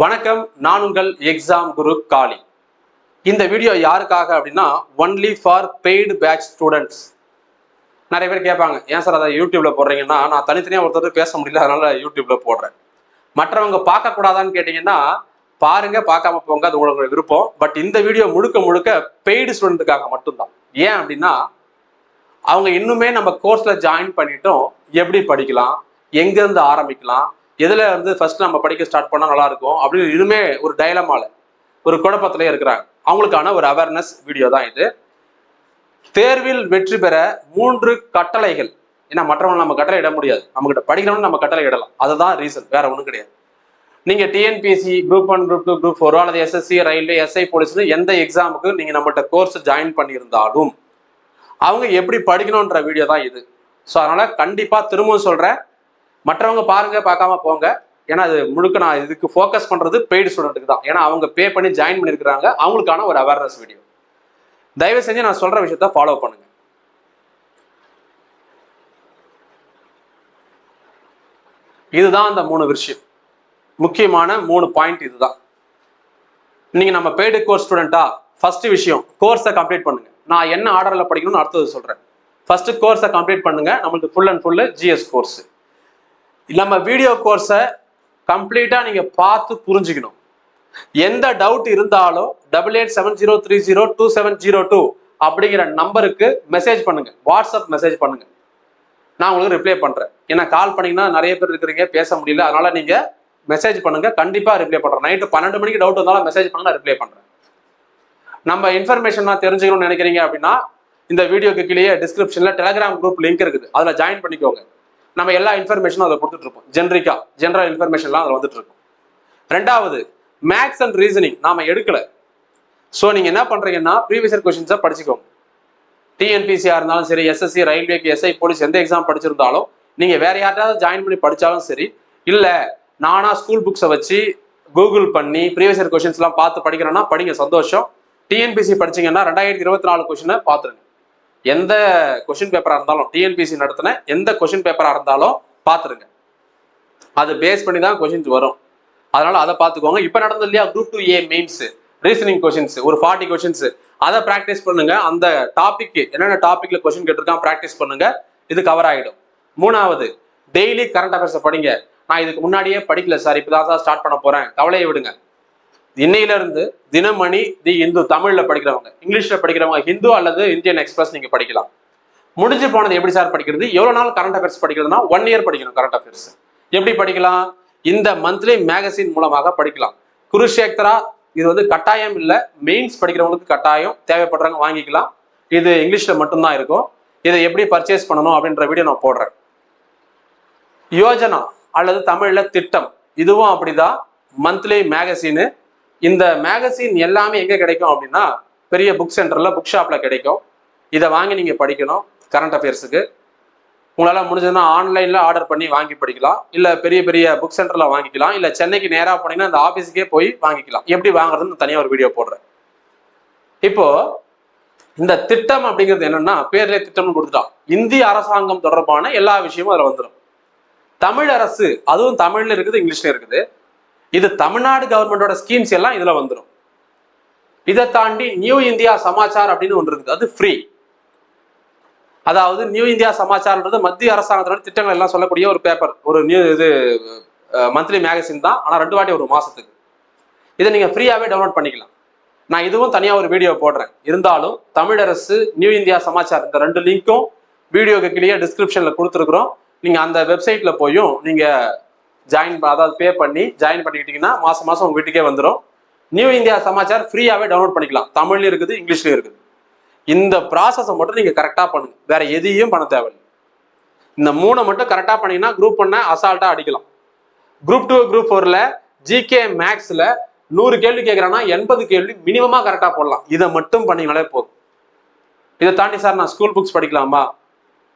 வணக்கம் நான் உங்கள் எக்ஸாம் குரு காளி. இந்த வீடியோ யாருக்காக அப்படின்னா only for paid batch students நிறைய பேர் கேட்பாங்க ஏன் சார் அதை யூடியூப்ல போடுறீங்கன்னா நான் தனித்தனியாக ஒருத்தர் பேச முடியல அதனால யூடியூப்ல போடுறேன். மற்றவங்க பார்க்கக்கூடாதான்னு கேட்டிங்கன்னா பாருங்க பார்க்காம போங்க அது உங்களுக்கு விருப்பம். பட் இந்த வீடியோ முழுக்க முழுக்க பெய்டு ஸ்டூடெண்ட்டுக்காக மட்டும்தான். ஏன் அப்படின்னா அவங்க இன்னுமே நம்ம கோர்ஸில் ஜாயின் பண்ணிட்டோம் எப்படி படிக்கலாம் எங்கேருந்து ஆரம்பிக்கலாம் எதில் வந்து ஃபர்ஸ்ட் நம்ம படிக்க ஸ்டார்ட் பண்ணால் நல்லா இருக்கும் அப்படின்னு இன்னுமே ஒரு டைலமால ஒரு குழப்பத்திலே இருக்கிறாங்க. அவங்களுக்கான ஒரு அவேர்னஸ் வீடியோ தான் இது. தேர்வில் வெற்றி பெற மூன்று கட்டளைகள். ஏன்னா மற்றவங்க நம்ம கட்டளை இட முடியாது. நம்மகிட்ட படிக்கணும்னு நம்ம கட்டளை இடலாம். அதுதான் ரீசன் வேற ஒன்றும் கிடையாது. நீங்க TNPSC group one group two group four அல்லது எஸ்எஸ்சி ரயில்வே எஸ்ஐ போலீஸ்னு எந்த எக்ஸாமுக்கு நீங்க நம்மகிட்ட கோர்ஸ் ஜாயின் பண்ணியிருந்தாலும் அவங்க எப்படி படிக்கணுன்ற வீடியோ தான் இது. ஸோ அதனால கண்டிப்பா திரும்பவும் சொல்றேன். மற்றவங்க பாருங்க பார்க்காம போங்க. ஏன்னா அது முழுக்க நான் இதுக்கு ஃபோக்கஸ் பண்ணுறது பெய்டு ஸ்டூடெண்ட்டுக்கு தான். ஏன்னா அவங்க பே பண்ணி ஜாயின் பண்ணியிருக்கிறாங்க. அவங்களுக்கான ஒரு அவேர்னஸ் வீடியோ தயவு செஞ்சு நான் சொல்கிற விஷயத்த ஃபாலோ பண்ணுங்க. இதுதான் அந்த மூணு விஷயம் முக்கியமான மூணு பாயிண்ட் இதுதான். நீங்க நம்ம பெய்டு கோர்ஸ் ஸ்டூடெண்டா ஃபர்ஸ்ட் விஷயம் கோர்ஸை கம்ப்ளீட் பண்ணுங்க. நான் என்ன ஆர்டர்ல படிக்கணும்னு அடுத்தது சொல்றேன். ஃபர்ஸ்ட் கோர்ஸை கம்ப்ளீட் பண்ணுங்க. நம்மளுக்கு full and full GS course நம்ம வீடியோ கோர்ஸை கம்ப்ளீட்டாக நீங்கள் பார்த்து புரிஞ்சுக்கணும். எந்த டவுட் இருந்தாலும் double eight seven zero three zero two seven zero two அப்படிங்கிற நம்பருக்கு மெசேஜ் பண்ணுங்க. வாட்ஸ்அப் மெசேஜ் பண்ணுங்க. நான் உங்களுக்கு ரிப்ளை பண்றேன். ஏன்னா கால் பண்ணீங்கன்னா நிறைய பேர் இருக்கிறீங்க பேச முடியல. அதனால நீங்க மெசேஜ் பண்ணுங்க. கண்டிப்பா ரிப்ளை பண்றேன். நைட்டு பன்னெண்டு மணிக்கு டவுட் வந்தாலும் மெசேஜ் பண்ணுங்க நான் ரிப்ளை பண்றேன். நம்ம இன்ஃபர்மேஷன் நான் தெரிஞ்சுக்கணும்னு நினைக்கிறீங்க அப்படின்னா இந்த வீடியோக்கு கீழே டிஸ்கிரிப்ஷன்ல டெலிகிராம் குரூப் லிங்க் இருக்குது. அதுல ஜாயின் பண்ணிக்கோங்க. நம்ம எல்லா இன்ஃபர்மேஷனும் அதில் கொடுத்துட்டு இருப்போம் ஜென்ரிக்கா ஜென்ரல் இன்ஃபர்மேஷன்லாம் அதில் வந்துட்டு இருக்கும் ரெண்டாவது மேக்ஸ் அண்ட் ரீசனிங் நாம எடுக்கல. ஸோ நீங்க என்ன பண்றீங்கன்னா ப்ரீவியஸ் கொஸ்டின்ஸை படிச்சுக்கோங்க. டிஎன்பிசியா இருந்தாலும் சரி எஸ்எஸ்சி ரயில்வேக்கு எஸ்ஐ போலீஸ் எந்த எக்ஸாம் படிச்சிருந்தாலும் நீங்க வேற யார்ட்டாவது ஜாயின் பண்ணி படிச்சாலும் சரி இல்ல நானா ஸ்கூல் புக்ஸை வச்சு கூகுள் பண்ணி ப்ரீவியஸ் கொஸ்டின்ஸ்லாம் பார்த்து படிக்கிறேன்னா படிங்க சந்தோஷம். டிஎன்பிசி படிச்சீங்கன்னா ரெண்டாயிரத்தி இருபத்தி நாலு கொஸ்டினை பார்த்துருங்க. எந்த கொஷின் பேப்பராக இருந்தாலும் டிஎன்பிசி நடத்தின எந்த கொஷின் பேப்பராக இருந்தாலும் பார்த்துருங்க அது பேஸ் பண்ணி தான் கொஷின்ஸ் வரும். அதனால அதை பார்த்துக்கோங்க இப்போ நடந்தது இல்லையா? Group two A mains reasoning questions ஒரு ஃபார்ட்டி கொஷின்ஸ் அதை ப்ராக்டிஸ் பண்ணுங்க. அந்த டாபிக் என்னென்ன டாபிக்ல கொஷின் கேட்டிருக்கான் ப்ராக்டிஸ் பண்ணுங்க. இது கவர் ஆகிடும் மூணாவது டெய்லி கரண்ட் அஃபேர்ஸை படிங்க. நான் இதுக்கு முன்னாடியே படிக்கல சார் இப்போதான் சார் ஸ்டார்ட் பண்ண போறேன். கவலையை விடுங்க. இன்னையில இருந்து தினமணி தி இந்து தமிழ்ல படிக்கிறவங்க இங்கிலீஷ்ல படிக்கிறவங்க ஹிந்து அல்லது இந்தியன் எக்ஸ்பிரஸ் நீங்க படிக்கலாம். முடிஞ்சு போனது எப்படி சார் படிக்கிறது? எவ்வளவு நாள் கரண்ட் அஃபேர்ஸ் படிக்கிறதுனா ஒன் இயர் படிக்கணும் கரண்ட் அஃபேர்ஸ் எப்படி படிக்கலாம்? இந்த மந்த்லி மேகசின் மூலமாக படிக்கலாம். குருஷேக்தரா இது வந்து கட்டாயம் இல்லை. மெயின்ஸ் படிக்கிறவங்களுக்கு கட்டாயம். தேவைப்படுறவங்க வாங்கிக்கலாம். இது இங்கிலீஷ்ல மட்டும்தான் இருக்கும். இதை எப்படி பர்ச்சேஸ் பண்ணணும் அப்படின்ற வீடியோ நான் போடுறேன். யோஜனா அல்லது தமிழ்ல திட்டம். இதுவும் அப்படிதான். மந்த்லி மேகசின்னு இந்த மேகசின் எல்லாமே எங்கே கிடைக்கும் அப்படின்னா பெரிய புக் சென்டரில் புக் ஷாப்பில் கிடைக்கும். இதை வாங்கி நீங்கள் படிக்கணும் கரண்ட் அஃபேர்ஸுக்கு உங்களால் முடிஞ்சதுன்னா ஆன்லைனில் ஆர்டர் பண்ணி வாங்கி படிக்கலாம். இல்லை பெரிய பெரிய புக் சென்டரில் வாங்கிக்கலாம். இல்லை சென்னைக்கு நேராக போனீங்கன்னா அந்த ஆஃபீஸுக்கே போய் வாங்கிக்கலாம். எப்படி வாங்குறதுன்னு தனியாக ஒரு வீடியோ போடுறேன். இப்போது இந்த திட்டம் அப்படிங்கிறது என்னென்னா பேரிலே திட்டம்னு கொடுத்துட்டான். இந்திய அரசாங்கம் தொடர்பான எல்லா விஷயமும் அதில் வந்துடும் தமிழ் அரசு அதுவும் தமிழில் இருக்குது இங்கிலீஷ்ல இருக்குது. இது தமிழ்நாடு கவர்மெண்டோட ஸ்கீம்ஸ் எல்லாம் இதுல வந்துடும் இதை தாண்டி நியூ இந்தியா சமாச்சார் அப்படின்னு ஒன்று இருக்குது. அது ஃப்ரீ அதாவது நியூ இந்தியா சமாச்சார்ன்றது மத்திய அரசாங்கத்தோட திட்டங்கள் எல்லாம் சொல்லக்கூடிய ஒரு பேப்பர் ஒரு நியூ இது மந்த்லி மேகசின் தான். ஆனால் ரெண்டு வாட்டி ஒரு மாசத்துக்கு. இதை நீங்க ஃப்ரீயாவே டவுன்லோட் பண்ணிக்கலாம். நான் இதுவும் தனியாக ஒரு வீடியோ போடுறேன். இருந்தாலும் தமிழரசு நியூ இந்தியா சமாச்சார் இந்த ரெண்டு லிங்க்கும் வீடியோக்கு கீழே டிஸ்கிரிப்ஷனில் கொடுத்துருக்குறோம். நீங்கள் அந்த வெப்சைட்டில் போயும் நீங்கள் ஜாயின் அதாவது பே பண்ணி ஜாயின் பண்ணிக்கிட்டீங்கன்னா மாசம் மாசம் உங்க வீட்டுக்கே வந்துடும் நியூ இந்தியா சமாச்சார் ஃப்ரீயாவே டவுன்லோட் பண்ணிக்கலாம். தமிழ்லயும் இருக்குது இங்கிலீஷ்லயும் இருக்குது. இந்த ப்ராசஸை மட்டும் நீங்க கரெக்டா பண்ணுங்க. வேற எதையும் பண்ண தேவையில்லை. இந்த மூணை மட்டும் கரெக்டா பண்ணீங்கன்னா குரூப் பண்ண அசால்ட்டா அடிக்கலாம். குரூப் டூ குரூப் ஃபோர்ல ஜிகே மேக்ஸ்ல நூறு கேள்வி கேட்கறான்னா எண்பது கேள்வி மினிமமா கரெக்டா போடலாம். இதை மட்டும் பண்ணீங்களே போதும். இதை தாண்டி சார் நான் ஸ்கூல் புக்ஸ் படிக்கலாமா?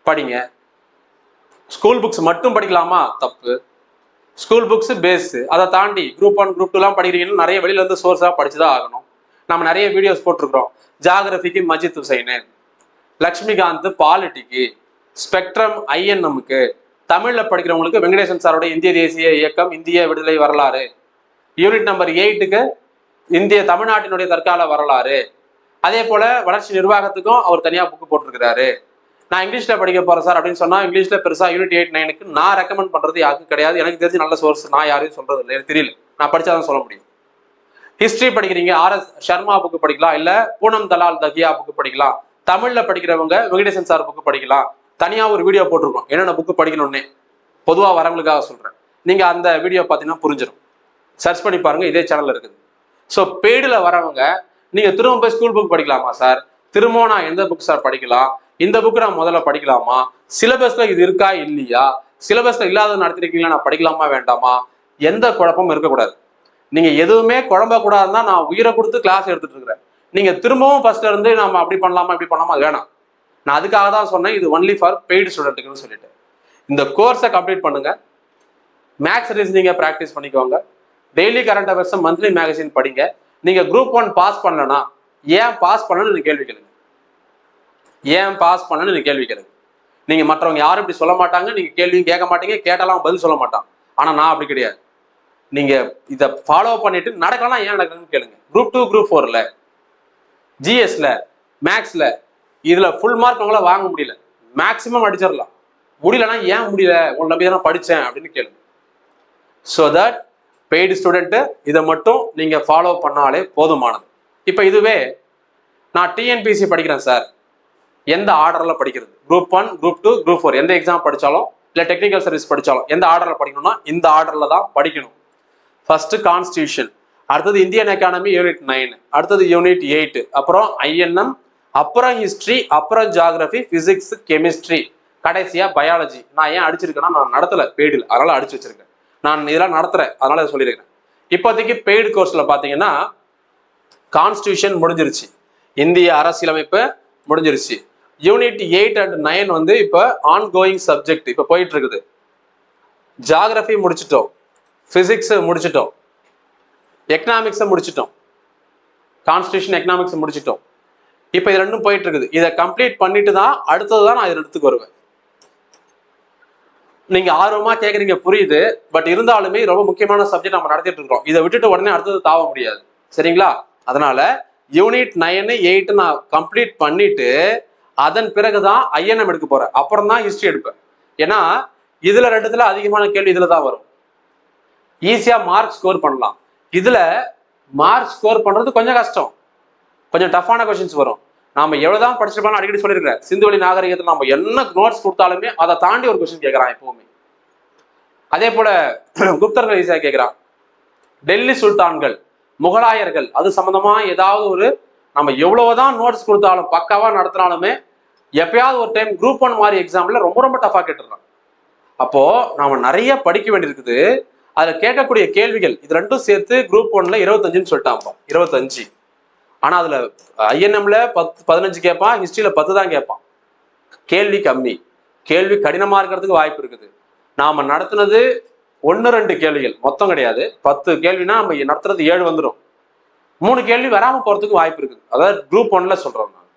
படிங்க. ஸ்கூல் புக்ஸ் மட்டும் படிக்கலாமா? தப்பு. ஸ்கூல் புக்ஸ் பேஸ் அதை தாண்டி குரூப் ஒன் குரூப் டூலாம் படிக்கிறீங்கன்னா நிறைய வெளியில இருந்து சோர்ஸாக படிச்சு தான் ஆகணும். நம்ம நிறைய வீடியோஸ் போட்டிருக்கிறோம். ஜாகிரபிக்கு மஜித் ஹுசைனு லக்ஷ்மிகாந்த் பாலிட்டிக்கு ஸ்பெக்ட்ரம் ஐஎன்எம்க்கு தமிழில் படிக்கிறவங்களுக்கு வெங்கடேசன் சாரோட இந்திய தேசிய இயக்கம் இந்திய விடுதலை வரலாறு. யூனிட் நம்பர் எயிட்டுக்கு இந்திய தமிழ்நாட்டினுடைய தற்கால வரலாறு. அதே போல வளர்ச்சி நிர்வாகத்துக்கும் அவர் தனியாக புக்கு போட்டிருக்கிறாரு. நான் இங்கிலீஷ்ல படிக்க போறேன் சார் அப்படின்னு சொன்னா இங்கிலீஷ்ல பெருசா யூனிட் எயிட் நைனுக்கு நான் ரெக்கமெண்ட் பண்றது யாருக்கும் கிடையாது. எனக்கு தெரிஞ்சு நல்ல சோர்ஸ் நான் யாரையும் சொல்றது இல்லை. எனக்கு தெரியல. நான் படிச்சாதான் சொல்ல முடியும். ஹிஸ்டரி படிக்கிறீங்க. ஆர்எஸ் சர்மா புக்கு படிக்கலாம். இல்ல பூனம் தலால் தகியா புக்கு படிக்கலாம். தமிழ்ல படிக்கிறவங்க வெங்கடேசன் சார் புக்கு படிக்கலாம். தனியா ஒரு வீடியோ போட்டிருக்கோம். என்னென்ன புக்கு படிக்கணும்னே. பொதுவா வரவங்களுக்காக சொல்றேன். நீங்க அந்த வீடியோ பார்த்தீங்கன்னா புரிஞ்சிடும் சர்ச் பண்ணி பாருங்க. இதே சேனல்ல இருக்குது. ஸோ பெய்டில் வரவங்க நீங்க திரும்ப போய் ஸ்கூல் புக் படிக்கலாமா சார்? திரும்ப நான் எந்த புக் சார் படிக்கலாம்? இந்த புக்கு நான் முதல்ல படிக்கலாமா? சிலபஸ்ல இது இருக்கா? இல்லையா? சிலபஸ்ல இல்லாத நடத்திருக்கீங்களா? நான் படிக்கலாமா? வேண்டாமா? எந்த குழப்பமும் இருக்கக்கூடாது. நீங்க எதுவுமே குழம்ப கூடாதுன்னா நான் உயிரை கொடுத்து கிளாஸ் எடுத்துட்டு இருக்கிறேன். நீங்க திரும்பவும் ஃபர்ஸ்ட்ல இருந்து நம்ம அப்படி பண்ணலாமா? இப்படி பண்ணலாமா? அது வேணாம். நான் அதுக்காக தான் சொன்னேன் இது ஒன்லி ஃபார் பெய்டு ஸ்டூடெண்ட்டுக்குன்னு சொல்லிட்டு. இந்த கோர்ஸை கம்ப்ளீட் பண்ணுங்க. மேக்ஸ் ரீசனிங்கை ப்ராக்டிஸ் பண்ணிக்கோங்க. Daily current affairs monthly magazine படிங்க. நீங்க குரூப் ஒன் பாஸ் பண்ணலன்னா ஏன் பாஸ் பண்ணணும்னு கேள்வி கேளுங்க. ஏன் பாஸ் பண்ணணும்னு நீங்க கேள்வி கேளுங்க. நீங்க மற்றவங்க யாரும் இப்படி சொல்ல மாட்டாங்க நீங்க கேள்வியும் கேட்க மாட்டீங்க கேட்டாலும் பதில் சொல்ல மாட்டான். ஆனா நான் அப்படி கிடையாது. நீங்க இதை ஃபாலோ பண்ணிட்டு நடக்கலாம் ஏன் நடக்கணும்னு கேளுங்க. குரூப் டூ குரூப் ஃபோர்ல ஜிஎஸ்ல மேக்ஸ்ல இதுல ஃபுல் மார்க் உங்களால வாங்க முடியல. மேக்சிமம் அடிச்சிடலாம். முடியலன்னா ஏன் முடியல? உங்களை நம்பி தான் படித்தேன் அப்படின்னு கேளுங்க. ஸோ தட் பெய்டு ஸ்டூடெண்ட்டு இதை மட்டும் நீங்கள் ஃபாலோ பண்ணாலே போதுமானது. இப்போ இதுவே நான் டிஎன்பிசி படிக்கிறேன் சார். எந்த ஆர்டர்ல படிக்கிறது? Group one group two group four எந்த எக்ஸாம் படித்தாலும் இல்லை டெக்னிக்கல் சர்வீஸ் படித்தாலும் எந்த ஆர்டரில் படிக்கணும்னா இந்த ஆர்டரில் தான் படிக்கணும். ஃபர்ஸ்ட் கான்ஸ்டியூஷன் அடுத்தது இந்தியன் எக்கானமி யூனிட் நைன் அடுத்தது யூனிட் எயிட் அப்புறம் ஐஎன்எம் அப்புறம் ஹிஸ்ட்ரி அப்புறம் ஜாகிரபி ஃபிசிக்ஸ் கெமிஸ்ட்ரி கடைசியாக பயாலஜி நான் ஏன் அடிச்சிருக்கேன்னா நான் நடத்தலை பெய்டில் அதனால் அடிச்சு வச்சிருக்கேன். நான் இதெல்லாம் நடத்துகிறேன் அதனால் இதை சொல்லியிருக்கேன். இப்போதைக்கு பெய்டு கோர்ஸில் பார்த்தீங்கன்னா கான்ஸ்டியூஷன் முடிஞ்சிருச்சு. இந்திய அரசியலமைப்பு முடிஞ்சிருச்சு. யூனிட் எயிட் அண்ட் நைன் வந்து இப்போ ஆன் கோயிங் சப்ஜெக்ட் இப்போ போயிட்டு இருக்குது ஜியாகிரபி முடிச்சிட்டோம். ஃபிசிக்ஸை முடிச்சிட்டோம். எக்கனாமிக்ஸை முடிச்சிட்டோம். கான்ஸ்டியூஷன் எக்கனாமிக்ஸ் முடிச்சிட்டோம். இப்போ இது ரெண்டும் போயிட்டு இருக்குது இதை கம்ப்ளீட் பண்ணிட்டு தான் அடுத்தது தான் நான் இதில் எடுத்துக்கு வருவேன். நீங்க ஆர்வமா கேக்குறீங்க புரியுது. பட் இருந்தாலுமே ரொம்ப முக்கியமான சப்ஜெக்ட் நம்ம நடத்திட்டு இருக்கோம் இதை விட்டுட்டு உடனே அடுத்தது தாவ முடியாது. சரிங்களா? அதனால யூனிட் நைனு எயிட் நான் கம்ப்ளீட் பண்ணிட்டு அதன் பிறகுதான் ஐஎன்எம் எடுக்க போறேன் அப்புறம் தான் ஹிஸ்டரி எடுப்பேன். ஏன்னா இதுல ரெண்டுத்துல அதிகமான கேள்வி இதுல தான் வரும் ஈஸியா மார்க் ஸ்கோர் பண்ணலாம். இதுல மார்க் ஸ்கோர் பண்றது கொஞ்சம் கஷ்டம். கொஞ்சம் டஃப்பான கொஸ்டின்ஸ் வரும். நாம எவ்வளவுதான் படிச்சிருப்பாலும் அடிக்கடி சொல்லியிருக்கிறேன். சிந்துவெளி நாகரிகத்தில் நம்ம என்ன நோட்ஸ் கொடுத்தாலுமே அதை தாண்டி ஒரு கொஸ்டின் கேட்கறான் எப்பவுமே. அதே போல குப்தர்கள் ஈஸியா கேட்கிறான். டெல்லி சுல்தான்கள் முகலாயர்கள் அது சம்பந்தமா ஏதாவது ஒரு நம்ம எவ்வளவுதான் நோட்ஸ் கொடுத்தாலும் பக்காவா நடத்தினாலுமே எப்பயாவது ஒரு டைம் குரூப் ஒன் மாதிரி எக்ஸாம்ல ரொம்ப ரொம்ப டஃபா கேட்டுருக்கான் அப்போ நாம நிறைய படிக்க வேண்டியிருக்குது. அதுல கேட்கக்கூடிய கேள்விகள் இது ரெண்டும் சேர்த்து குரூப் ஒன்ல இருபத்தஞ்சுன்னு சொல்லிட்டான் இருபத்தஞ்சு. ஆனா அதுல ஐஎன்எம்ல பத்து பதினஞ்சு கேட்பான் ஹிஸ்டரியில பத்து தான் கேட்பான். கேள்வி கம்மி. கேள்வி கடினமா இருக்கிறதுக்கு வாய்ப்பு இருக்குது. நாம நடத்துனது ஒன்று ரெண்டு கேள்விகள். மொத்தம் கிடையாது. பத்து கேள்வினா நம்ம நடத்துறது ஏழு வந்துடும் மூணு கேள்வி வராம போறதுக்கு வாய்ப்பு இருக்குது. அதாவது குரூப் ஒன்ல சொல்றோம் நான்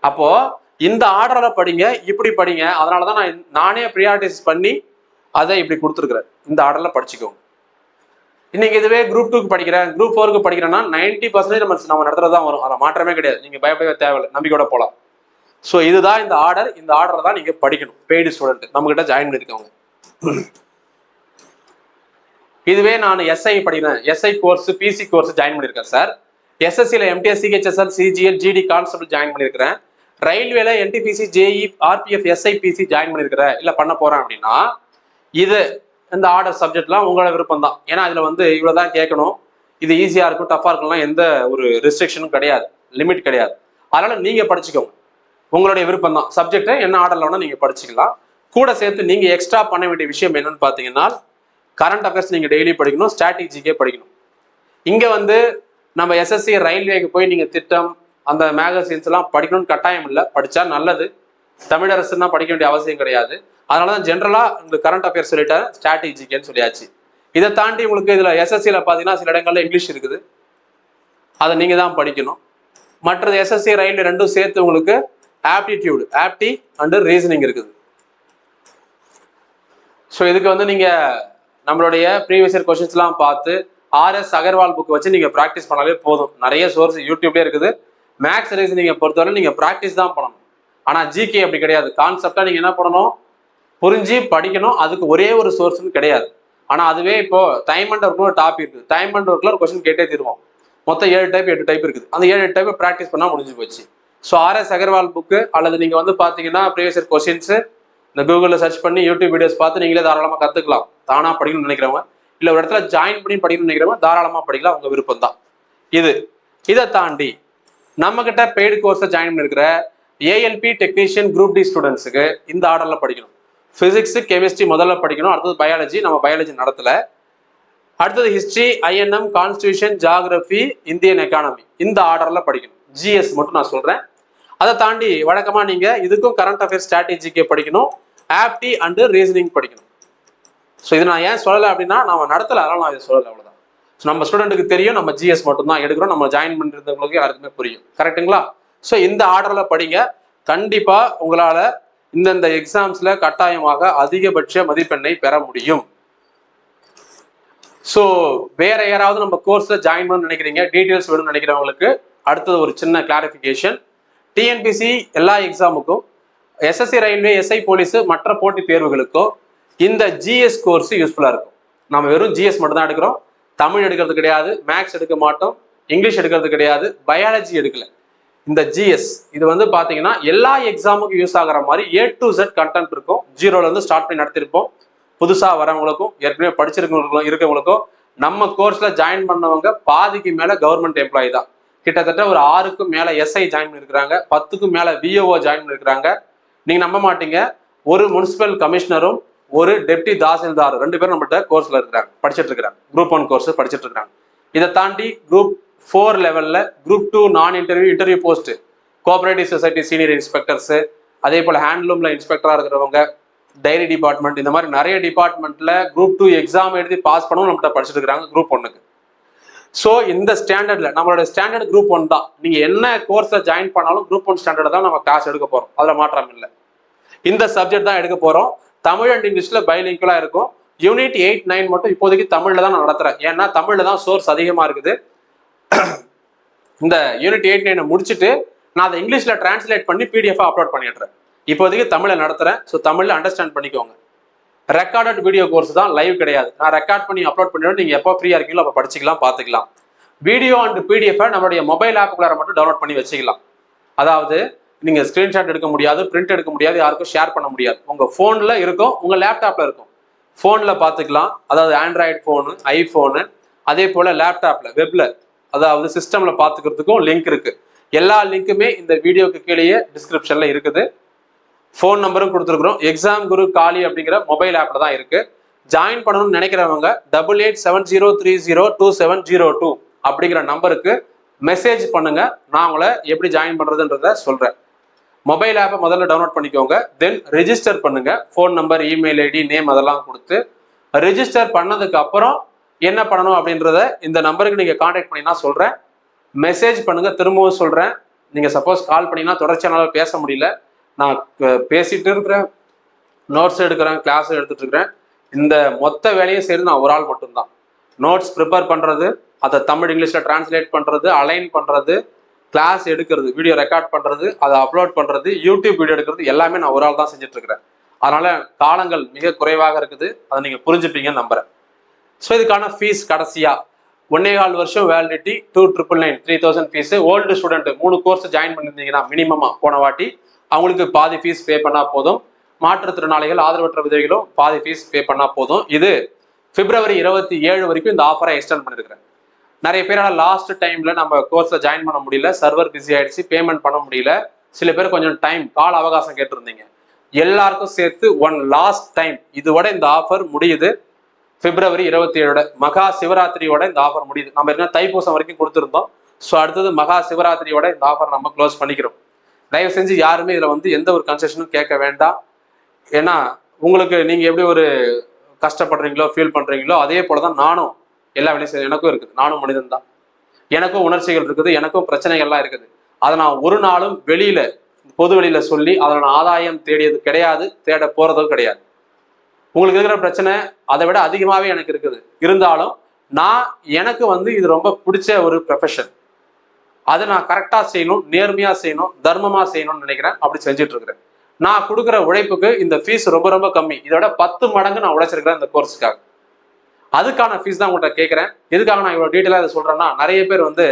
அப்போ இந்த ஆர்டரை படிங்க இப்படி படிங்க. அதனாலதான் நான் நானே ப்ரியாரிட்டைஸ் பண்ணி அதை இப்படி கொடுத்துருக்குறேன். இந்த ஆர்டரில் படிச்சுக்கோங்க. இன்னைக்கு இதுவே குரூப் டூக்கு படிக்கிறேன். குரூப் ஃபோருக்கு படிக்கிறேன்னா நைன்டி பர்சன்டேஜ் நம்ம நம்ம நடத்துறது தான் வரும். அதில் மாற்றமே கிடையாது. நீங்கள் பயப்படவே தேவையில்லை. நம்பிக்கையோட போகலாம் ஸோ இதுதான் இந்த ஆர்டர் இந்த ஆர்டரை தான் நீங்கள் படிக்கணும். பெய்டு ஸ்டூடெண்ட் நம்மகிட்ட ஜாயின் பண்ணியிருக்கவங்க இதுவே நான் எஸ்ஐ படிக்கிறேன். SI course PC course join பண்ணியிருக்கேன் sir எஸ்எஸ்சியில் MTS CHSL CGL GD constable join பண்ணியிருக்கிறேன் ரயில்வேல NTPC JE RPF SIPC join பண்ணியிருக்கிறேன் இல்லை பண்ண போறேன் அப்படின்னா இது இந்த ஆர்டர் சப்ஜெக்ட்லாம் உங்களோட விருப்பம் தான் ஏன்னா இதுல வந்து இவ்வளவுதான் கேட்கணும். இது ஈஸியா இருக்கும் டஃபா இருக்கும்லாம் எந்த ஒரு ரெஸ்ட்ரிக்ஷனும் கிடையாது. லிமிட் கிடையாது. அதனால நீங்க படிச்சுக்கோங்க. உங்களுடைய விருப்பம் தான் சப்ஜெக்டை என்ன ஆர்டர்ல வேணா நீங்க படிச்சுக்கலாம். கூட சேர்த்து நீங்க எக்ஸ்ட்ரா பண்ண வேண்டிய விஷயம் என்னன்னு பாத்தீங்கன்னா கரண்ட் அஃபேர்ஸ் நீங்க டெய்லி படிக்கணும் ஸ்ட்ராட்டஜிக்கே படிக்கணும். இங்க வந்து நம்ம எஸ்எஸ்சி ரயில்வேக்கு போய் நீங்க திட்டம் அந்த மேகசின்ஸ் எல்லாம் படிக்கணும்னு கட்டாயம் இல்லை. படிச்சா நல்லது. தமிழரசுன்னா படிக்க வேண்டிய அவசியம் கிடையாது. அதனால தான் ஜென்ரலா உங்களுக்கு கரண்ட் அஃபேர்ஸ் சொல்லிட்டேன் ஸ்ட்ராட்டஜிக்கன்னு சொல்லியாச்சு. இதை தாண்டி உங்களுக்கு இதுல எஸ்எஸ்சியில் பார்த்தீங்கன்னா சில இடங்கள்ல இங்கிலீஷ் இருக்குது. அதை நீங்க தான் படிக்கணும். மற்றது எஸ்எஸ்சி ரயில் ரெண்டும் சேர்த்து உங்களுக்கு ஆப்டிடியூடு ஆப்டி அண்டு ரீசனிங் இருக்குது. ஸோ இதுக்கு வந்து நீங்க நம்மளுடைய ப்ரீவியஸ் இயர் கொஷின்ஸ்லாம் பார்த்து ஆர்எஸ் அகர்வால் புக் வச்சு நீங்க ப்ராக்டிஸ் பண்ணாலே போதும். நிறைய சோர்ஸ் யூடியூப்லேயே இருக்குது. மேக்ஸ் ரீசனிங்கை பொறுத்தவரை நீங்கள் ப்ராக்டிஸ் தான் பண்ணணும். ஆனால் ஜிகே அப்படி கிடையாது. கான்செப்டாக நீங்கள் என்ன பண்ணணும்? புரிஞ்சு படிக்கணும். அதுக்கு ஒரே ஒரு சோர்ஸ்னு கிடையாது. ஆனால் அதுவே இப்போ டைம் அண்ட் ஒர்க்னு ஒரு டாபிக் இருக்குது டைம் அண்ட் ஒர்க்கில் ஒரு கொஸ்டின் கேட்டே தருவோம். மொத்தம் ஏழு டைப் எட்டு டைப் இருக்குது. அந்த ஏழு எட்டு டைப் ப்ராக்டிஸ் பண்ணால் முடிஞ்சு போச்சு. ஸோ ஆர்எஸ் அகர்வால் புக்கு அல்லது நீங்கள் வந்து பார்த்தீங்கன்னா ப்ரீவியஸ் இயர் இந்த கூகுளில் சர்ச் பண்ணி யூடியூப் வீடியோஸ் பார்த்து நீங்களே தாராளமாக கற்றுக்கலாம் தானாக படிக்கணும்னு நினைக்கிறவங்க. இல்லை ஒரு இடத்துல ஜாயின் பண்ணி படிக்கணும்னு நினைக்கிறவங்க தாராளமாக படிக்கலாம். உங்கள் விருப்பம் தான் இது. இதை தாண்டி நம்ம கிட்ட பெய்டு கோர்ஸை ஜாயின் பண்ணிருக்கிற ஏஎல்பி டெக்னீஷியன் குரூப் டி ஸ்டூடெண்ட்ஸுக்கு இந்த ஆர்டரில் படிக்கணும். ஃபிசிக்ஸு கெமிஸ்ட்ரி முதல்ல படிக்கணும். அடுத்தது பயாலஜி நம்ம பயாலஜி நடத்தல. அடுத்தது history INM constitution geography Indian economy இந்த ஆர்டரில் படிக்கணும். ஜிஎஸ் மட்டும் நான் சொல்கிறேன் அதை தாண்டி வழக்கமாக நீங்கள் இதுக்கும் கரண்ட் அஃபேர்ஸ் ஸ்ட்ராட்டஜிக்கே படிக்கணும். ஆப்டி அண்டு ரீசனிங் படிக்கணும். ஸோ இது நான் ஏன் சொல்லலை அப்படின்னா நம்ம நடத்தலை. அதனால நான் இதை சொல்லலை ஸோ நம்ம ஸ்டூடெண்ட்டுக்கு தெரியும் நம்ம ஜிஎஸ் மட்டும் தான் எடுக்கிறோம் நம்ம ஜாயின் பண்ணிருந்தவங்களுக்கு யாருக்குமே புரியும். கரெக்ட்டுங்களா ஸோ இந்த ஆர்டரில் படிங்க. கண்டிப்பாக உங்களால் இந்தந்த எக்ஸாம்ஸில் கட்டாயமாக அதிகபட்ச மதிப்பெண்ணை பெற முடியும். ஸோ வேற யாராவது நம்ம கோர்ஸில் ஜாயின் பண்ண நினைக்கிறீங்க டீட்டெயில்ஸ் வேணும்னு நினைக்கிறவங்களுக்கு அடுத்தது ஒரு சின்ன கிளாரிஃபிகேஷன் டிஎன்பிசி எல்லா எக்ஸாமுக்கும் எஸ்எஸ்சி ரயில்வே எஸ்ஐ போலீஸு மற்ற போட்டித் தேர்வுகளுக்கும் இந்த ஜிஎஸ் கோர்ஸ் யூஸ்ஃபுல்லாக இருக்கும். நம்ம வெறும் ஜிஎஸ் மட்டும் தான் எடுக்கிறோம். தமிழ் எடுக்கிறது கிடையாது மேக்ஸ் எடுக்க மாட்டோம் இங்கிலீஷ் எடுக்கிறது கிடையாது பயாலஜி எடுக்கல. இந்த ஜிஎஸ் இது வந்து பார்த்தீங்கன்னா எல்லா எக்ஸாமுக்கும் யூஸ் ஆகுற மாதிரி ஏ டு செட் கண்டென்ட் இருக்கும். ஜீரோலேருந்து ஸ்டார்ட் பண்ணி நடத்திருப்போம். புதுசாக வரவங்களுக்கும் ஏற்கனவே படிச்சிருக்கவங்களுக்கும் இருக்கவங்களுக்கும் நம்ம கோர்ஸில் ஜாயின் பண்ணவங்க பாதிக்கு மேலே கவர்மெண்ட் எம்ப்ளாயி தான். கிட்டத்தட்ட ஒரு ஆறுக்கும் மேலே எஸ்ஐ ஜாயின் பண்ணிருக்கிறாங்க பத்துக்கும் மேலே விஓஓ ஜாயின் பண்ணிருக்கிறாங்க. நீங்கள் நம்ப மாட்டீங்க. ஒரு முனிசிபல் கமிஷனரும் ஒரு டெப்டி தாசில்தார் ரெண்டு பேரும் நம்மள்ட்ட கோர்ஸ்ல இருக்கிறாங்க படிச்சுட்டு இருக்கிறாங்க. குரூப் ஒன் கோர்ஸ் படிச்சுட்டு இருக்கிறாங்க. இதை தாண்டி குரூப் ஃபோர் லெவல்ல குரூப் டூ நான் interview interview post cooperative society senior inspectors அதே போல ஹேண்ட்லூம்ல இன்ஸ்பெக்டரா இருக்கிறவங்க டைரி டிபார்ட்மெண்ட் இந்த மாதிரி நிறைய டிபார்ட்மெண்ட்ல குரூப் டூ எக்ஸாம் எழுதி பாஸ் பண்ணவும் நம்மகிட்ட படிச்சுட்டு இருக்காங்க குரூப் ஒன்னுக்கு ஸோ இந்த ஸ்டாண்டர்ட்ல நம்மளோட ஸ்டாண்டர்ட் குரூப் ஒன் தான். நீங்க என்ன கோர்ஸை ஜாயின் பண்ணாலும் குரூப் ஒன் ஸ்டாண்டர்ட் தான் நம்ம கிளாஸ் எடுக்க போறோம். அதில் மாற்றம் இல்லை. இந்த சப்ஜெக்ட் தான் எடுக்க போறோம். தமிழ் அண்ட் இங்கிலீஷ்ல பைலிங்குலா இருக்கும். யூனிட் எயிட் நைன் மட்டும் இப்போதைக்கு தமிழ்ல தான் நான் நடத்துறேன். ஏன்னா தமிழ்ல தான் சோர்ஸ் அதிகமா இருக்குது. இந்த யூனிட் எயிட் நைனை முடிச்சுட்டு நான் அதை இங்கிலீஷ்ல டிரான்ஸ்லேட் பண்ணி பிடிஎஃப் அப்லோட் பண்ணிடுறேன். இப்போதைக்கு தமிழை நடத்துறேன். ஸோ தமிழ்ல அண்டர்ஸ்டாண்ட் பண்ணிக்கோங்க. ரெக்கார்டட் வீடியோ கோர்ஸ் தான் லைவ் கிடையாது. நான் ரெக்கார்ட் பண்ணி அப்லோட் பண்ணிடுவேன் நீங்க எப்போ ஃப்ரீயா இருக்கீங்களோ அப்போ படிச்சுக்கலாம் பார்த்துக்கலாம். வீடியோ அண்ட் பிடிஎஃப் நம்மளுடைய மொபைல் ஆப்புக்குள்ளார மட்டும் டவுன்லோட் பண்ணி வச்சுக்கலாம். அதாவது நீங்க ஸ்கிரீன்ஷாட் எடுக்க முடியாது பிரிண்ட் எடுக்க முடியாது யாருக்கும் ஷேர் பண்ண முடியாது. உங்க போன்ல இருக்கும் உங்க லேப்டாப்ல இருக்கும். போன்ல பார்த்துக்கலாம். அதாவது ஆண்ட்ராய்டு ஃபோனு ஐஃபோனு அதே போல லேப்டாப்ல வெப்ல அதாவது சிஸ்டம்ல பார்த்துக்கிறதுக்கும் லிங்க் இருக்கு. எல்லா லிங்க்குமே இந்த வீடியோக்கு கீழேயே டிஸ்கிரிப்ஷன்ல இருக்குது. ஃபோன் நம்பரும் கொடுத்துருக்குறோம். எக்ஸாம் குரு காலி அப்படிங்கிற மொபைல் ஆப்ல தான் இருக்கு. ஜாயின் பண்ணணும்னு நினைக்கிறவங்க double eight seven zero three zero two seven zero two அப்படிங்கிற நம்பருக்கு மெசேஜ் பண்ணுங்க. நான் உங்களை எப்படி ஜாயின் பண்றதுன்றத சொல்றேன். மொபைல் ஆப்பை முதல்ல டவுன்லோட் பண்ணிக்கோங்க. தென் ரெஜிஸ்டர் பண்ணுங்க. Phone number email ID name அதெல்லாம் கொடுத்து ரெஜிஸ்டர் பண்ணதுக்கு அப்புறம் என்ன பண்ணணும் அப்படின்றத இந்த நம்பருக்கு நீங்க காண்டாக்ட் பண்ணினா சொல்றேன். மெசேஜ் பண்ணுங்க. திரும்பவும் சொல்றேன். நீங்க சப்போஸ் கால் பண்ணினா தொடர்ச்சியான பேச முடியல. நான் பேசிட்டு இருக்கிறேன். நோட்ஸ் எடுக்கிறேன். கிளாஸ் எடுத்துட்டு இருக்கிறேன். இந்த மொத்த வேலையும் சேர்ந்து நான் ஒரு ஆள் மட்டும்தான். நோட்ஸ் ப்ரிப்பேர் பண்றது அதை தமிழ் இங்கிலீஷ்ல டிரான்ஸ்லேட் பண்றது அலைன் பண்றது கிளாஸ் எடுக்கிறது வீடியோ ரெக்கார்ட் பண்ணுறது அதை அப்லோட் பண்ணுறது யூடியூப் வீடியோ எடுக்கிறது எல்லாமே நான் ஒரு ஆள் தான் செஞ்சுட்டு இருக்கிறேன் அதனால காலங்கள் மிக குறைவாக இருக்குது. அதை நீங்கள் புரிஞ்சுப்பீங்கன்னு நம்புறேன். ஸோ இதுக்கான ஃபீஸ் கடைசியாக ஒன்னே கால் வருஷம் validity two triple nine three thousand fees old student மூணு கோர்ஸ் ஜாயின் பண்ணியிருந்தீங்கன்னா மினிமமாக போன வாட்டி அவங்களுக்கு பாதி ஃபீஸ் பே பண்ணால் போதும். மாற்றுத்திறனாளிகள் ஆதரவற்ற விதவிகளும் பாதி ஃபீஸ் பே பண்ணால் போதும். இது பிப்ரவரி இருபத்தி ஏழு வரைக்கும் இந்த ஆஃபரை எக்ஸ்டெண்ட் பண்ணியிருக்கிறேன். நிறைய பேரால லாஸ்ட் டைம்ல நம்ம கோர்ஸ்ல ஜாயின் பண்ண முடியல சர்வர் பிஸி ஆயிடுச்சு பேமெண்ட் பண்ண முடியல. சில பேர் கொஞ்சம் டைம் கால அவகாசம் கேட்டிருந்தீங்க. எல்லாருக்கும் சேர்த்து ஒன் லாஸ்ட் டைம் இதோட இந்த ஆஃபர் முடியுது. பிப்ரவரி இருபத்தி ஏழோட மகா சிவராத்திரியோட இந்த ஆஃபர் முடியுது. நம்ம என்ன தைப்பூசம் வரைக்கும் கொடுத்துருந்தோம். ஸோ அடுத்தது மகா சிவராத்திரியோட இந்த ஆஃபர் நம்ம க்ளோஸ் பண்ணிக்கிறோம். தயவு செஞ்சு யாருமே இதில் வந்து எந்த ஒரு கன்செஷனும் கேட்க வேண்டாம். ஏன்னா உங்களுக்கு நீங்கள் எப்படி ஒரு கஷ்டப்படுறீங்களோ ஃபீல் பண்ணுறீங்களோ அதே போலதான் நானும் எல்லா வேலையும் செய்யும் எனக்கும் இருக்குது. நானும் மனிதன் தான் எனக்கும் உணர்ச்சிகள் இருக்குது எனக்கும் பிரச்சனைகள்லாம் இருக்குது. அதை நான் ஒரு நாளும் வெளியில பொது வெளியில சொல்லி அதை நான் ஆதாயம் தேடியது கிடையாது தேட போறதும் கிடையாது. உங்களுக்கு இருக்கிற பிரச்சனை அதை விட அதிகமாகவே எனக்கு இருக்குது. இருந்தாலும் நான் எனக்கு வந்து இது ரொம்ப பிடிச்ச ஒரு ப்ரொஃபஷன் அதை நான் கரெக்டாக செய்யணும் நேர்மையாக செய்யணும் தர்மமாக செய்யணும்னு நினைக்கிறேன். அப்படி செஞ்சுட்டு இருக்கிறேன் நான் கொடுக்குற உழைப்புக்கு இந்த ஃபீஸ் ரொம்ப ரொம்ப கம்மி. இதோட பத்து மடங்கு நான் உழைச்சிருக்கிறேன் இந்த கோர்ஸுக்காக அதுக்கான ஃபீஸ் தான் உங்கள்கிட்ட கேட்குறேன் எதுக்காக நான் இவ்வளோ டீட்டெயிலாக இதை சொல்கிறேன்னா நிறைய பேர் வந்து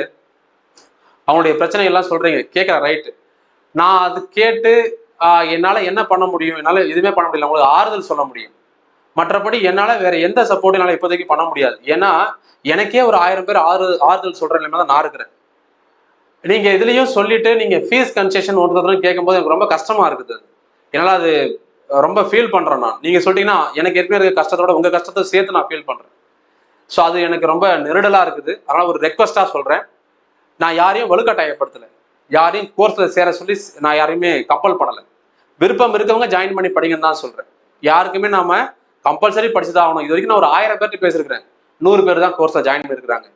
அவங்களுடைய பிரச்சனை எல்லாம் சொல்கிறீங்க கேட்குற ரைட்டு நான் அது கேட்டு என்னால் என்ன பண்ண முடியும்? என்னால் எதுவுமே பண்ண முடியல. உங்களுக்கு ஆறுதல் சொல்ல முடியும். மற்றபடி என்னால் வேற எந்த சப்போர்ட்டும் என்னால் இப்போதைக்கு பண்ண முடியாது. ஏன்னா எனக்கே ஒரு ஆயிரம் பேர் ஆறு ஆறுதல் சொல்கிற நிலைமை தான் நான் இருக்கிறேன். நீங்கள் இதுலேயும் சொல்லிட்டு நீங்கள் ஃபீஸ் கன்செஷன் ஒருத்தரும் கேட்கும்போது எனக்கு ரொம்ப கஷ்டமாக இருக்குது என்னால் அது ரொம்ப ஃபீல் பண்றேன் நான். நீங்க சொல்லிட்டீங்கன்னா எனக்கு ஏற்கனவே இருக்க கஷ்டத்தோட உங்க கஷ்டத்தை சேர்த்து நான் ஃபீல் பண்றேன். ஸோ அது எனக்கு ரொம்ப நெருடலா இருக்குது. அதனால ஒரு ரெக்வஸ்டா சொல்றேன். நான் யாரையும் வலுக்கட்டாயப்படுத்தலை. யாரையும் கோர்ஸில் சேர சொல்லி நான் யாரையுமே கம்பல் பண்ணலை. விருப்பம் இருக்கவங்க ஜாயின் பண்ணி படிங்கன்னு தான் சொல்றேன். யாருக்குமே நாம கம்பல்சரி படிச்சுதான் ஆகணும். இது வரைக்கும் நான் ஒரு ஆயிரம் பேர்ட்டு பேசியிருக்கிறேன் நூறு பேர் தான் கோர்ஸை ஜாயின் பண்ணியிருக்கிறாங்க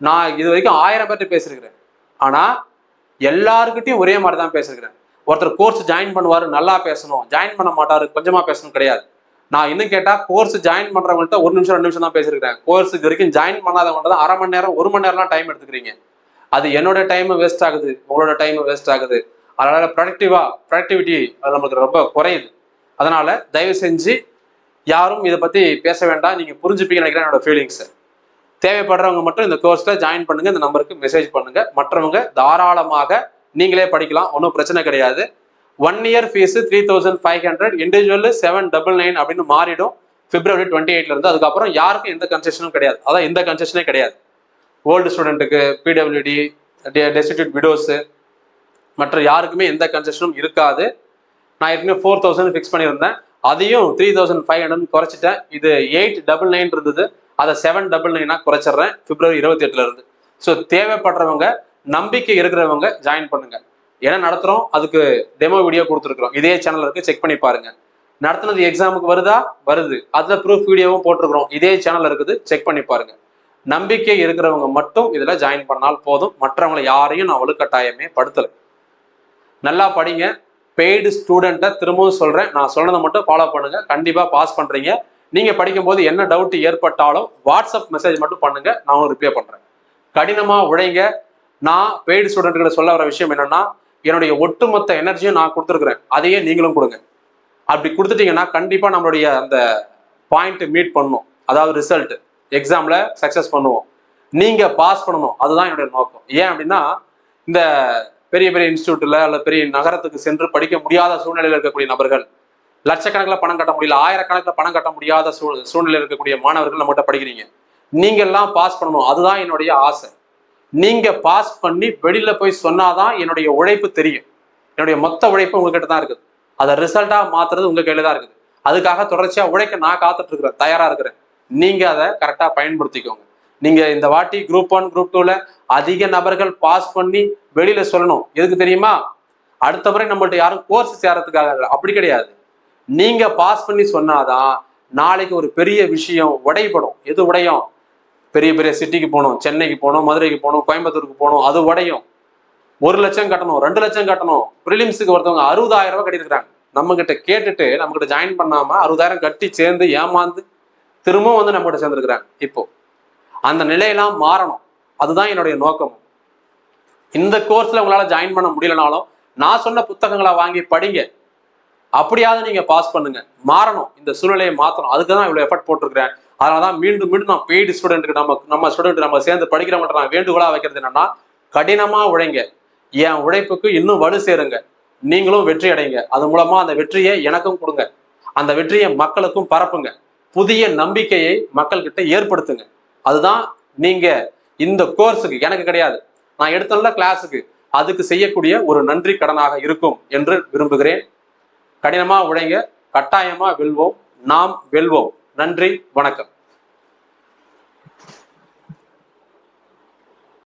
நான் இது வரைக்கும் ஆயிரம் பேர்ட்டு பேசியிருக்கிறேன் ஆனா எல்லாருக்கிட்டையும் ஒரே மாதிரி தான் பேசியிருக்கிறேன் ஒருத்தர் கோர்ஸ் ஜாயின் பண்ணுவார் நல்லா பேசணும். ஜாயின் பண்ண மாட்டாரு கொஞ்சமாக பேசணும் கிடையாது. நான் இன்னும் கேட்டால் கோர்ஸ் ஜாயின் பண்ணுறவங்கள்ட்ட ஒரு நிமிஷம் ரெண்டு நிமிஷம் தான் பேசியிருக்கிறேன். கோர்ஸுக்கு வரைக்கும் ஜாயின் பண்ணாதவங்கள்ட்ட தான் அரை மணி நேரம் ஒரு மணி நேரம்லாம் டைம் எடுத்துக்கிறீங்க. அது என்னோட டைம் வேஸ்ட் ஆகுது உங்களோட டைம் வேஸ்ட் ஆகுது. அதனால ப்ரொடக்டிவாக ப்ரொடக்டிவிட்டி அது நம்மளுக்கு ரொம்ப குறையுது. அதனால தயவு செஞ்சு யாரும் இதை பற்றி பேச வேண்டாம். நீங்கள் புரிஞ்சுப்பீங்க நினைக்கிறேன் என்னோட ஃபீலிங்ஸை தேவைப்படுறவங்க மட்டும் இந்த கோர்ஸில் ஜாயின் பண்ணுங்கள் இந்த நம்பருக்கு மெசேஜ் பண்ணுங்கள் மற்றவங்க தாராளமாக நீங்களே படிக்கலாம் ஒன்றும் பிரச்சனை கிடையாது. One year fees three thousand five hundred individual seven double nine அப்படின்னு மாறிடும். பிப்ரவரி டுவெண்ட்டி எயிட்ல இருந்து அதுக்கப்புறம் யாருக்கும் எந்த கன்செஷனும் கிடையாது. அதான் எந்த கன்செஷனே கிடையாது. ஓல்டு ஸ்டூடெண்ட்டுக்கு பிடபிள்யூடி டெஸ்டிடியூட் விடோஸு மற்ற யாருக்குமே எந்த கன்செஷனும் இருக்காது. நான் ஏற்கனவே ஃபோர் தௌசண்ட் ஃபிக்ஸ் பண்ணியிருந்தேன். அதையும் த்ரீ தௌசண்ட் ஃபைவ் ஹண்ட்ரட் குறைச்சிட்டேன். இது எயிட் டபுள் நைன் இருந்தது. அதை செவன் டபுள் நைனாக குறைச்சிடுறேன். பிப்ரவரி இருபத்தி எட்டுல இருந்து. ஸோ தேவைப்படுறவங்க நம்பிக்கை இருக்கிறவங்க ஜாயின் பண்ணுங்க. என்ன நடத்துறோம் அதுக்கு டெமோ வீடியோ கொடுத்துருக்குறோம். இதே சேனல் இருக்கு செக் பண்ணி பாருங்க. நடத்துனது எக்ஸாமுக்கு வருதா? வருது. அதுல ப்ரூஃப் வீடியோவும் போட்டிருக்கிறோம். இதே சேனல் இருக்குது செக் பண்ணி பாருங்க. நம்பிக்கை இருக்கிறவங்க மட்டும் இதுல ஜாயின் பண்ணால் போதும். மற்றவங்களை யாரையும் நான் வலுக்கட்டாயமே படுத்தலை. நல்லா படிங்க. பெய்டு ஸ்டூடெண்ட்டை திரும்பவும் சொல்றேன். நான் சொன்னதை மட்டும் ஃபாலோ பண்ணுங்க. கண்டிப்பா பாஸ் பண்றீங்க. நீங்க படிக்கும்போது என்ன டவுட் ஏற்பட்டாலும் வாட்ஸ்அப் மெசேஜ் மட்டும் பண்ணுங்க. நான் ரிப்ளை பண்றேன். கடினமா உழைங்க. நான் பெய்டு ஸ்டூடெண்ட்கிட்ட சொல்ல வர விஷயம் என்னன்னா என்னுடைய ஒட்டுமொத்த எனர்ஜியும் நான் கொடுத்துருக்குறேன். அதையே நீங்களும் கொடுங்க. அப்படி கொடுத்துட்டீங்கன்னா கண்டிப்பாக நம்மளுடைய அந்த பாயிண்ட் மீட் பண்ணும். அதாவது ரிசல்ட் எக்ஸாம்ல சக்சஸ் பண்ணுவோம். நீங்க பாஸ் பண்ணணும். அதுதான் என்னுடைய நோக்கம். ஏன் அப்படின்னா இந்த பெரிய பெரிய இன்ஸ்டியூட்ல அல்ல பெரிய நகரத்துக்கு சென்று படிக்க முடியாத சூழ்நிலையில் இருக்கக்கூடிய நபர்கள் லட்சக்கணக்கில் பணம் கட்ட முடியல ஆயிரக்கணக்கில் பணம் கட்ட முடியாத சூழ் சூழ்நிலையில் இருக்கக்கூடிய மாணவர்கள் நம்மகிட்ட படிக்கிறீங்க. நீங்க எல்லாம் பாஸ் பண்ணணும். அதுதான் என்னுடைய ஆசை. நீங்க பாஸ் பண்ணி வெளியில போய் சொன்னாதான் என்னுடைய உழைப்பு தெரியும். என்னுடைய மொத்த உழைப்பு உங்ககிட்ட தான் இருக்குது. அதை ரிசல்ட்டா மாத்துறது உங்க கையில தான் இருக்குது. அதுக்காக தொடர்ச்சியா உழைக்க நான் காத்துட்டு இருக்கிறேன் தயாரா இருக்கிறேன். நீங்க அதை கரெக்டா பயன்படுத்திக்கோங்க. நீங்க இந்த வாட்டி குரூப் ஒன் குரூப் டூல அதிக நபர்கள் பாஸ் பண்ணி வெளியில சொல்லணும். எதுக்கு தெரியுமா? அடுத்த முறை நம்மள்ட்ட யாரும் கோர்ஸ் சேரத்துக்காக அப்படி கிடையாது. நீங்க பாஸ் பண்ணி சொன்னாதான் நாளைக்கு ஒரு பெரிய விஷயம் உடைபடும். எது உடையும்? பெரிய பெரிய சிட்டிக்கு போகணும் சென்னைக்கு போகணும் மதுரைக்கு போகணும் கோயம்புத்தூருக்கு போகணும் அது உடையும். ஒரு லட்சம் கட்டணும் ரெண்டு லட்சம் கட்டணும். ப்ரிலிம்ஸுக்கு ஒருத்தவங்க அறுபதாயிரம் ரூபாய் கட்டியிருக்கிறாங்க. நம்ம கிட்ட கேட்டுட்டு நம்ம கிட்ட ஜாயின் பண்ணாம அறுபதாயிரம் கட்டி சேர்ந்து ஏமாந்து திரும்பவும் வந்து நம்ம கிட்ட சேர்ந்துருக்குறாங்க. இப்போ அந்த நிலையெல்லாம் மாறணும். அதுதான் என்னுடைய நோக்கம். இந்த கோர்ஸ்ல உங்களால ஜாயின் பண்ண முடியலனாலும் நான் சொன்ன புத்தகங்களை வாங்கி படிங்க. அப்படியாவது நீங்க பாஸ் பண்ணுங்க. மாறணும். இந்த சூழ்நிலையை மாத்தணும். அதுக்கு தான் இவ்வளவு எஃபர்ட் போட்டிருக்கிறேன். அதனாலதான் மீண்டும் மீண்டும் நான் பெய்டு ஸ்டூடெண்ட்டுக்கு நம்ம நம்ம ஸ்டூடெண்ட் நம்ம சேர்ந்து படிக்கிறவங்கள்ட்ட நான் வேண்டுகோளா வைக்கிறது என்னன்னா கடினமா உழைங்க. என் உழைப்புக்கு இன்னும் வலு சேருங்க. நீங்களும் வெற்றி அடைங்க. அது மூலமா அந்த வெற்றியை எனக்கும் கொடுங்க. அந்த வெற்றியை மக்களுக்கும் பரப்புங்க. புதிய நம்பிக்கையை மக்கள்கிட்ட ஏற்படுத்துங்க. அதுதான் நீங்க இந்த கோர்ஸுக்கு எனக்கு கிடையாது. நான் எடுத்துள்ள கிளாஸுக்கு அதுக்கு செய்யக்கூடிய ஒரு நன்றி கடனாக இருக்கும் என்று விரும்புகிறேன். கடினமாக உழைங்க கட்டாயமாக வெல்வோம். நாம் வெல்வோம். நன்றி வணக்கம்.